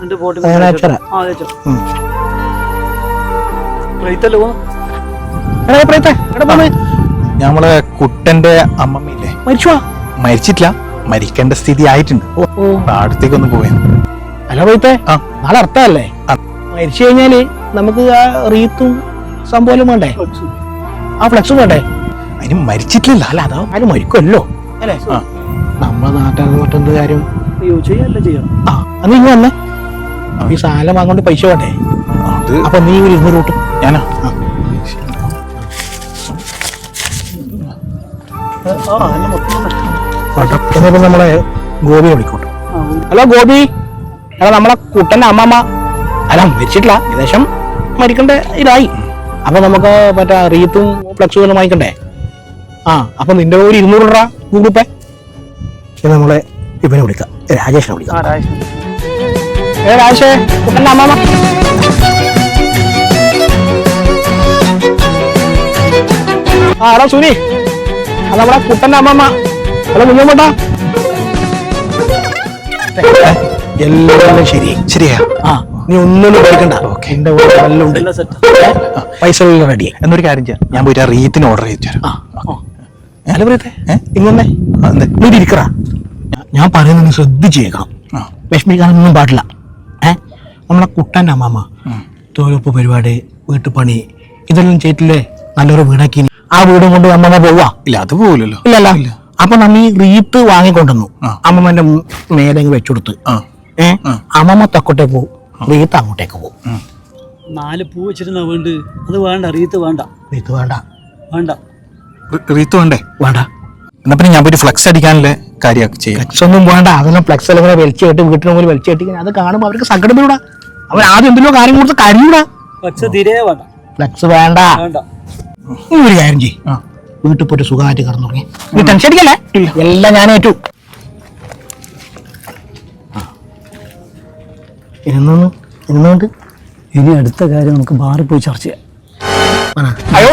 ആ പോകുന്നു എടാ പോന്നെ. നമ്മളെ കുട്ടന്റെ അമ്മമ്മയില്ലേ? മരിച്ചുവാ? മരിച്ചിട്ടില്ല. മരിക്കേണ്ട സ്ഥിതി ആയിട്ടുണ്ട്. അടുത്തേക്ക് ഒന്ന് പോയാ അല്ല പ്രേത്തെ ആ. നാളെ അർത്ഥമല്ലേ? മരിച്ചു കഴിഞ്ഞാൽ നമുക്ക് ആ റീത്തും സംഭവം വേണ്ടേ? ആ ഫ്ലക്സും വേണ്ടേ? അതിന് മരിച്ചിട്ടില്ല അല്ല അതോ ആരും മരിക്കുമല്ലോ അല്ലേ? നമ്മളെ നാട്ടുകാർ മറ്റെന്ത് കാര്യം? ചെയ്യല്ല ചെയ്യാം? ആ അത് ഇങ്ങനെ വന്നേ. ഈ സാധനം വാങ്ങോണ്ട് പൈസ വേണ്ടേ? അത് അപ്പൊ നീ ഒരു ഇരുന്നൂറ് കൂട്ടും. ഞാനാ. അല്ല നമ്മളെ ഗോപി വിളിക്കോട്ടെ. ഹലോ ഗോപി. എടാ നമ്മളെ കുട്ടന്റെ അമ്മമ്മ. അല്ല മരിച്ചിട്ടില്ല. ഏകദേശം മരിക്കണ്ട ഇതായി. അപ്പൊ നമുക്ക് മറ്റേ റീത്തും ഫ്ലക്സും എല്ലാം വാങ്ങിക്കണ്ടേ? ആ അപ്പൊ നിന്റെ ഒരു ഇരുന്നൂറ് രൂപ ഗൂഗിൾ പേ. ഇത് നമ്മളെ ഇവനെ വിളിക്കാം. രാജേഷിനെ വിളിക്കാം. രാജേഷ് ഏ കുട്ടന്റെ അമ്മമ്മ ആ എടാ സുനി. അത് നമ്മളെ കുട്ടന്റെ അമ്മമ്മ ഹലോ കുഞ്ഞമ്മട്ടാ എല്ലാം ശരി. ശരിയാ? ആ. നീ ഒന്നും പേടിക്കണ്ട. എന്റെ കൂടെ എല്ലാം ഉണ്ട്. പൈസ റെഡി എന്നൊരു കാര്യം ചെയ്യാം. ഞാൻ പോയിട്ട് ആ റീത്തിന് ഓർഡർ ചെയ്തു തരാം. ആ ഞാനും പറയട്ടെ ഏ? ഇങ്ങനെ? നീ ഇരിക്കറ ഞാൻ പറയുന്നത് ശ്രദ്ധിച്ചേക്കണം. വിഷമിക്കാനൊന്നും പാടില്ല. നമ്മളെ കുട്ടന്റെ അമ്മാമ തൊഴിലുറപ്പ് പരിപാടി വീട്ടുപണി ഇതെല്ലാം ചെയ്തിട്ടില്ലേ? നല്ലൊരു വീടാക്കി ആ വീടും കൊണ്ട് അമ്മമ്മ പോവാ? ഇല്ല അത് പോകില്ലല്ലോ ഇല്ല. അപ്പൊ നമ്മ ഈ റീത്ത് വാങ്ങിക്കൊണ്ടുവന്നു. അമ്മമ്മന്റെ മേലെ വെച്ചുകൊടുത്ത്. ആ. ഏ? ആ. അമ്മമ്മ തെക്കോട്ടേക്ക് പോകും റീത്ത് അങ്ങോട്ടേക്ക് പോകും നാല് പൂ വെച്ചിരുന്ന വേണ്ട? അത് വേണ്ട റീത്ത് വേണ്ട. റീത്ത് വേണ്ട. വേണ്ട. റീത്ത് വേണ്ടേ? വേണ്ട. എന്നാ പിന്നെ ഞാൻ പോയിട്ട് ഫ്ലക്സ് അടിക്കാനല്ലേ കാര്യമൊക്കെ ചെയ്യാം. ഫ്ലക്സ് ഒന്നും വേണ്ട. അതെല്ലാം ഫ്ലക്സ് എല്ലാം ഇങ്ങനെ വലിച്ചു കെട്ടി വീട്ടിന് മുമ്പിൽ വലിച്ചു കെട്ടി അത് കാണുമ്പോൾ അവർക്ക് സങ്കടം വരൂടാ. അവർ ആദ്യം എന്തെല്ലോ കാര്യം കൊടുത്ത് കരയൂടാ പക്ഷെ തീരെ വേണ്ട. ഫ്ലെക്സ് വേണ്ട. വേണ്ട. നീ ഒരു കാര്യം ചെയ്. വീട്ടിൽ പോയിട്ട് സുഖമായിട്ട് കിടന്നു തുടങ്ങി നീ ടെൻഷൻ അടിക്കല്ലേ? എല്ലാം ഞാൻ ഏറ്റു. ഇരുന്നു ഇരുന്നുകൊണ്ട് ഇനി അടുത്ത കാര്യം നമുക്ക് ബാറിൽ പോയി ചർച്ച ചെയ്യാം. അയ്യോ